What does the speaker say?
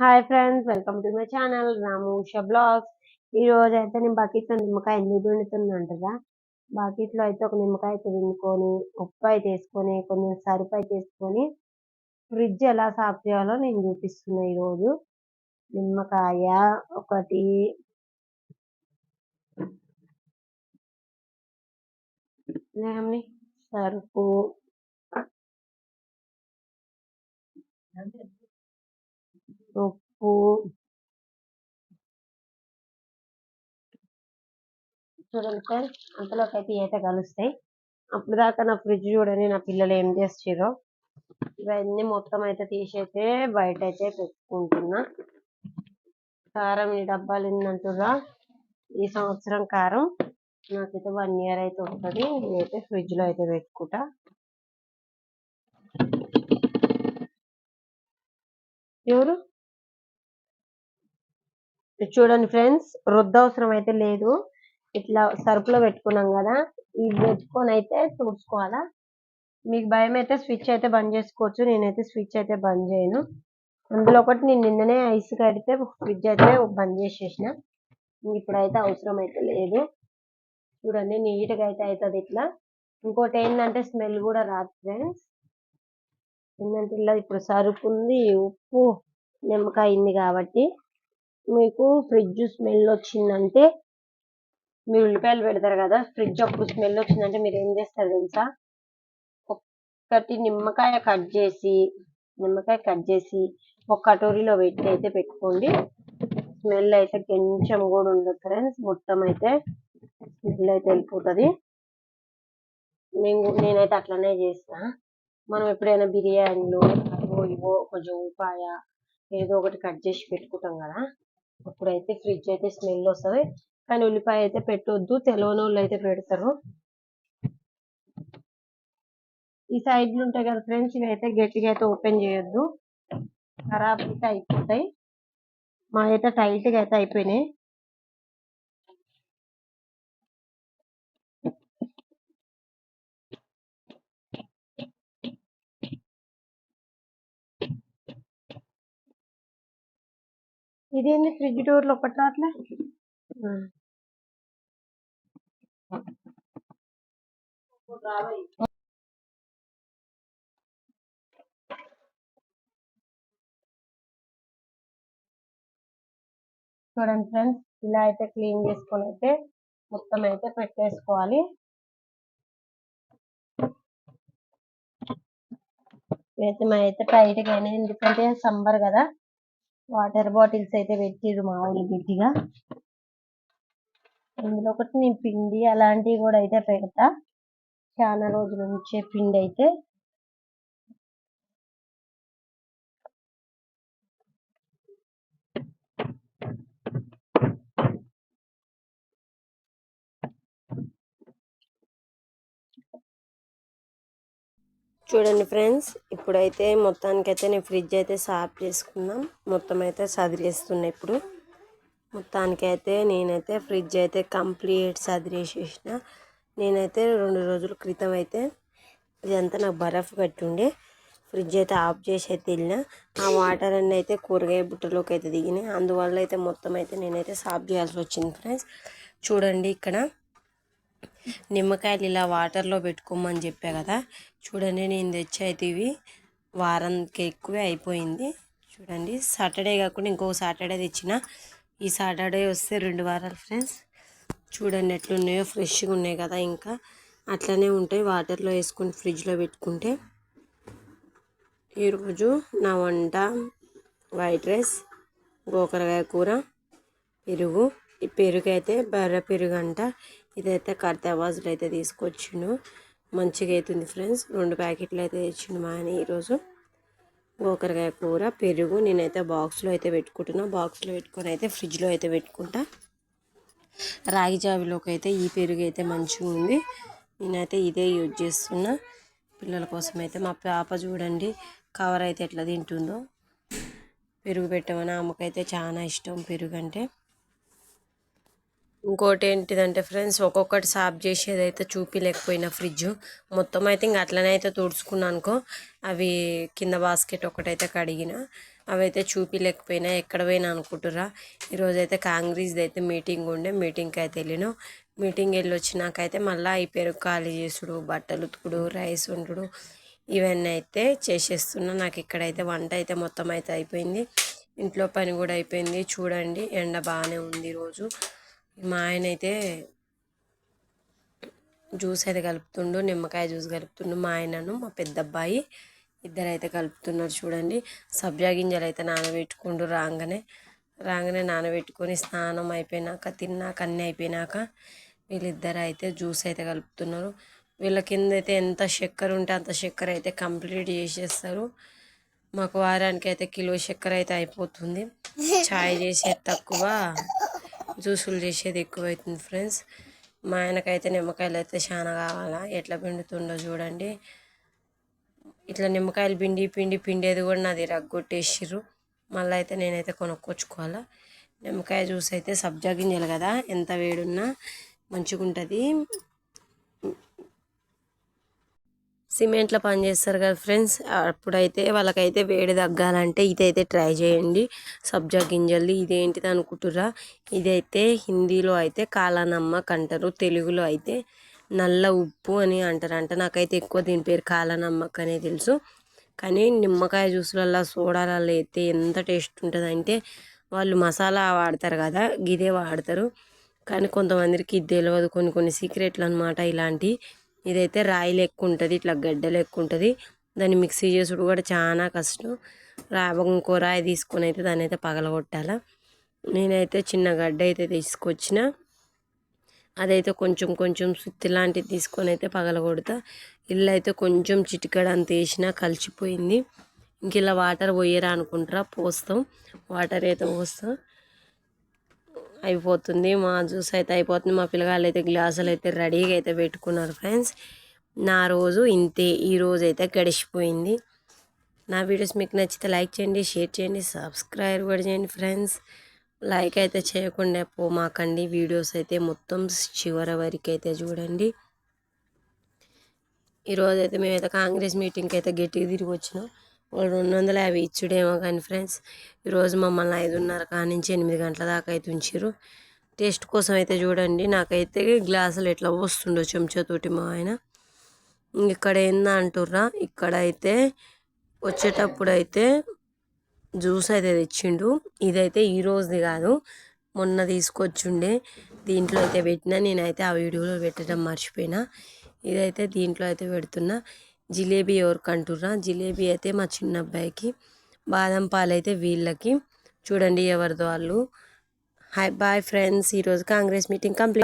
Hi friends welcome to my channel Ramu Usha blogs. ఈరోజు అయితే నేను బకెట్లో నిమ్మకాయ ఎందుకు పిండుతున్నా బకెట్లో అయితే ఒక నిమ్మకాయ అయితే పిండుకొని ఉప్పు అయితే వేసుకొని కొంచెం సరుపు అయితే వేసుకొని ఫ్రిడ్జ్ ఎలా సాఫ్ చేయాలో నేను చూపిస్తున్నా ఈరోజు. నిమ్మకాయ ఒకటి ఏమని సరుపు ఉప్పు చూడండి ఫ్రెండ్స్ అంతలోకి అయితే అయితే కలుస్తాయి. అప్పుడు దాకా నా ఫ్రిడ్జ్ చూడండి నా పిల్లలు ఏం చేస్తారో ఇవన్నీ మొత్తం అయితే తీసి అయితే బయట అయితే పెట్టుకుంటున్నా. కారం ఈ డబ్బాలు ఏంటంటురా ఈ సంవత్సరం కారం. నాకైతే వన్ ఇయర్ అయితే ఉంటుంది. నేనైతే ఫ్రిడ్జ్లో అయితే పెట్టుకుంటా. ఎవరు? చూడండి ఫ్రెండ్స్ రుద్ద అవసరం అయితే లేదు. ఇట్లా సరుకులో పెట్టుకున్నాం కదా ఇది పెట్టుకొని అయితే చూసుకోవాలా మీకు భయం అయితే స్విచ్ అయితే బంద్ చేసుకోవచ్చు నేనైతే స్విచ్ అయితే బంద్ చేయను. అందులో ఒకటి నేను నిన్ననే ఐస్ కడితే ఫ్రిడ్జ్ అయితే బంద్ చేసేసిన. ఇప్పుడైతే అవసరం అయితే లేదు. చూడండి నీట్గా అయితే అవుతుంది ఇట్లా. ఇంకోటి ఏంటంటే స్మెల్ కూడా రాదు ఫ్రెండ్స్. ఏంటంటే ఇలా ఇప్పుడు సరుకుంది ఉప్పు నిమ్మకాయ ఉంది కాబట్టి. మీకు ఫ్రిడ్జ్ స్మెల్ వచ్చిందంటే మీరు ఉల్లిపాయలు పెడతారు కదా ఫ్రిడ్జ్ అప్పుడు స్మెల్ వచ్చిందంటే మీరు ఏం చేస్తారు తెలుసా? ఒక్కటి నిమ్మకాయ కట్ చేసి నిమ్మకాయ కట్ చేసి ఒక కటోరీలో పెట్టి అయితే పెట్టుకోండి. స్మెల్ అయితే కొంచెం కూడా ఉండదు ఫ్రెండ్స్ మొత్తం అయితే స్మెల్ అయితే వెళ్ళిపోతుంది. నేను నేనైతే అట్లనే చేస్తా. మనం ఎప్పుడైనా బిర్యానీలు అవో ఇవో కొంచెం ఉపాయ ఏదో ఒకటి కట్ చేసి పెట్టుకుంటాం కదా. అప్పుడైతే ఫ్రిడ్జ్ అయితే స్మెల్ వస్తుంది. కానీ ఉల్లిపాయ అయితే పెట్టొద్దు. తెలవని వాళ్ళు అయితే పెడతారు. ఈ సైడ్లు ఉంటాయి కదా ఫ్రెండ్స్ ఇవి అయితే గట్టిగా అయితే ఓపెన్ చేయొద్దు. ఖరాబ్ అయితే అయిపోతాయి. మా అయితే టైట్గా అయితే అయిపోయినాయి. ఇదేంది ఫ్రిడ్జ్ డోర్లు ఒకటి రావట్లే చూడండి ఫ్రెండ్స్ ఇలా అయితే క్లీన్ చేసుకొని అయితే మొత్తం అయితే పెట్టేసుకోవాలి. అయితే మా అయితే టైట్గా అయినాయి ఎందుకంటే సమ్మర్ కదా. వాటర్ బాటిల్స్ అయితే పెట్టిరు మామూలు గట్టిగా. అందులో ఒకటి నేను పిండి అలాంటివి కూడా అయితే పెడతా. చాలా రోజుల నుంచే పిండి అయితే. చూడండి ఫ్రెండ్స్ ఇప్పుడైతే మొత్తానికైతే నేను ఫ్రిడ్జ్ అయితే సాఫ్ చేసుకున్నాం మొత్తం అయితే సదిరేస్తున్నా ఇప్పుడు. మొత్తానికైతే నేనైతే ఫ్రిడ్జ్ అయితే కంప్లీట్ సదిరేసేసిన. నేనైతే రెండు రోజుల క్రితం అయితే ఇదంతా నాకు బరఫ్ కట్టుండే. ఫ్రిడ్జ్ అయితే ఆఫ్ చేసి అయితే వెళ్ళిన. ఆ వాటర్ అన్నీ అయితే కూరగాయ బుట్టలోకి అయితే దిగినాయి. అందువల్ల అయితే మొత్తం అయితే నేనైతే సాఫ్ చేయాల్సి వచ్చింది ఫ్రెండ్స్. చూడండి ఇక్కడ. నిమ్మకాయలు ఇలా వాటర్లో పెట్టుకోమని చెప్పా కదా. చూడండి నేను తెచ్చి అయితే ఇవి. వారానికి ఎక్కువే అయిపోయింది. చూడండి సాటర్డే కాకుండా ఇంకొక సాటర్డే తెచ్చిన. ఈ సాటర్డే వస్తే రెండు వారాలు ఫ్రెండ్స్. చూడండి ఎట్లున్నాయో ఫ్రెష్గా ఉన్నాయి కదా ఇంకా. అట్లనే ఉంటాయి. వాటర్లో వేసుకొని ఫ్రిడ్జ్లో పెట్టుకుంటే. ఈరోజు నా వంట వైట్ రైస్ గోకరకాయ కూర పెరుగు. ఈ పెరుగు అయితే బర్రె పెరుగు అంట ఇదైతే కర్తావాజులు అయితే తీసుకొచ్చిండు. మంచిగా అవుతుంది ఫ్రెండ్స్. రెండు ప్యాకెట్లు అయితే తెచ్చిండు మా ఆయన ఈరోజు. గోకరకాయ కూర పెరుగు నేనైతే బాక్స్లో అయితే పెట్టుకుంటున్నా. బాక్స్లో పెట్టుకొని అయితే ఫ్రిడ్జ్లో అయితే పెట్టుకుంటా. రాగి జావిలోకి అయితే ఈ పెరుగు అయితే మంచిగా ఉంది. నేనైతే ఇదే యూజ్ చేస్తున్నా. పిల్లల కోసం అయితే మా పాప చూడండి కవర్ అయితే ఎట్లా తింటుందో. పెరుగు పెట్టమని ఆమెకైతే చాలా ఇష్టం పెరుగు అంటే ఇంకోటి ఏంటిదంటే ఫ్రెండ్స్ ఒక్కొక్కటి సాఫ్ చేసేది అయితే చూపిలేకపోయినా ఫ్రిడ్జ్. మొత్తం అయితే ఇంక అట్లనే అయితే తుడుచుకున్నాను అనుకో అవి కింద బాస్కెట్ ఒకటైతే కడిగిన అవైతే చూపిలేకపోయినా ఎక్కడ పోయినా అనుకుంటురా ఈరోజైతే కాంగ్రీస్ది కాంగ్రెస్ది అయితే మీటింగ్ ఉండే మీటింగ్కి అయితే వెళ్ళిన మీటింగ్ వెళ్ళి వచ్చినాకైతే మళ్ళీ ఈ పెరుగు ఖాళీ చేసుడు బట్టలు ఉతుకుడు రైస్ వండుడు ఇవన్నీ అయితే చేసేస్తున్నా. నాకు ఇక్కడైతే వంట అయితే మొత్తం అయితే అయిపోయింది. ఇంట్లో పని కూడా అయిపోయింది. చూడండి ఎండ బాగానే ఉంది ఈరోజు. మా ఆయన అయితే జ్యూస్ అయితే కలుపుతుండు నిమ్మకాయ జ్యూస్ కలుపుతుండు మా ఆయనను మా పెద్ద అబ్బాయి. ఇద్దరు అయితే కలుపుతున్నారు చూడండి. సబ్జా గింజలు అయితే నానబెట్టుకుండు రాగానే. రాగానే నానబెట్టుకొని స్నానం అయిపోయినాక తిన్నాక అన్నీ అయిపోయినాక వీళ్ళిద్దరు అయితే జ్యూస్ అయితే కలుపుతున్నారు. వీళ్ళ కింద అయితే ఎంత చక్కెర ఉంటే అంత చక్కెర అయితే కంప్లీట్ చేసేస్తారు. మాకు వారానికి అయితే కిలో చక్కెర అయితే అయిపోతుంది. చాయ్ చేసేది తక్కువ. జ్యూసులు చేసేది ఎక్కువ అవుతుంది ఫ్రెండ్స్. మా ఆయనకైతే నిమ్మకాయలు అయితే చాలా కావాలా? ఎట్లా పిండుతుండో చూడండి. ఇట్లా నిమ్మకాయలు పిండి పిండి పిండేది కూడా నాది రగ్గొట్టేసిర్రు. మళ్ళీ అయితే నేనైతే కొనుక్కొచ్చుకోవాలా. నిమ్మకాయ జ్యూస్ అయితే సబ్జా గింజలు కదా? ఎంత వేడున్నా మంచిగా ఉంటుంది సిమెంట్లో పని చేస్తారు కదా ఫ్రెండ్స్. అప్పుడైతే వాళ్ళకైతే వేడి తగ్గాలంటే ఇదైతే ట్రై చేయండి. సబ్జా గింజలు ఇదేంటిది అనుకుంటురా ఇదైతే హిందీలో అయితే కాలానమ్మక్ అంటారు తెలుగులో అయితే నల్ల ఉప్పు అని అంటారు నాకైతే ఎక్కువ దీని పేరు కాలానమ్మక్ అనే తెలుసు. కానీ నిమ్మకాయ జ్యూస్లలో సోడాలలో అయితే ఎంత టేస్ట్ ఉంటుంది అంటే వాళ్ళు మసాలా వాడతారు కదా గిదే వాడతారు. కానీ కొంతమందికి ఇది తెలియదు కొన్ని కొన్ని సీక్రెట్లు అనమాట ఇలాంటి ఇదైతే రాయి లెక్క ఉంటుంది ఇట్లా గడ్డ లెక్క ఉంటుంది దాన్ని మిక్సీ చేసుడు కూడా చాలా కష్టం. రా ఇంకో రాయి తీసుకొని అయితే దాన్ని అయితే పగలగొట్టాలా. నేనైతే చిన్న గడ్డ అయితే తీసుకొచ్చిన. అదైతే కొంచెం కొంచెం సుత్తి లాంటిది తీసుకొని అయితే పగలగొడతా. ఇల్లు అయితే కొంచెం చిటికడ అంత వేసినా కలిసిపోయింది. ఇంక ఇలా వాటర్ పోయరా అనుకుంటారా? పోస్తాం. వాటర్ అయితే పోస్తాం. అయిపోతుంది. మా జ్యూస్ అయితే అయిపోతుంది. మా పిల్లగాళ్ళు అయితే గ్లాసులు అయితే రెడీగా అయితే పెట్టుకున్నారు ఫ్రెండ్స్. నా రోజు ఇంతే. ఈ రోజు అయితే గడిచిపోయింది. నా వీడియోస్ మీకు నచ్చితే లైక్ చేయండి షేర్ చేయండి సబ్స్క్రైబ్ కూడా చేయండి ఫ్రెండ్స్. లైక్ అయితే చేయకుండా పోమాకండి వీడియోస్ అయితే మొత్తం చివరి వరకు అయితే చూడండి. ఈరోజు అయితే మేమైతే కాంగ్రెస్ మీటింగ్కి అయితే గట్టిగా తిరిగి వచ్చినాం. రెండు వందల యాభై ఇచ్చుడేమో కానీ ఫ్రెండ్స్ ఈరోజు మమ్మల్ని ఐదున్నర కాడ నుంచి ఎనిమిది గంటల దాకా అయితే ఉంచారు టేస్ట్ కోసం అయితే చూడండి నాకైతే గ్లాసులు ఎట్లా వస్తుండో చెంచాతోటి మా ఆయన. ఇక్కడ ఏందా అంటుర్రా ఇక్కడ అయితే వచ్చేటప్పుడు అయితే జ్యూస్ అయితే తెచ్చిండు. ఇదైతే ఈ రోజుది కాదు మొన్న తీసుకొచ్చుండే దీంట్లో అయితే పెట్టినా నేనైతే ఆ వీడియోలో పెట్టడం మర్చిపోయినా. ఇదైతే దీంట్లో అయితే పెడుతున్నా. జిలేబీ ఎవరికి అంటుర్రా? జిలేబీ అయితే మా చిన్న అబ్బాయికి బాదం పాలు అయితే వీళ్ళకి. చూడండి ఎవరిదో వాళ్ళు. Hi bye friends. ఈరోజు కాంగ్రెస్ మీటింగ్ కంప్లీట్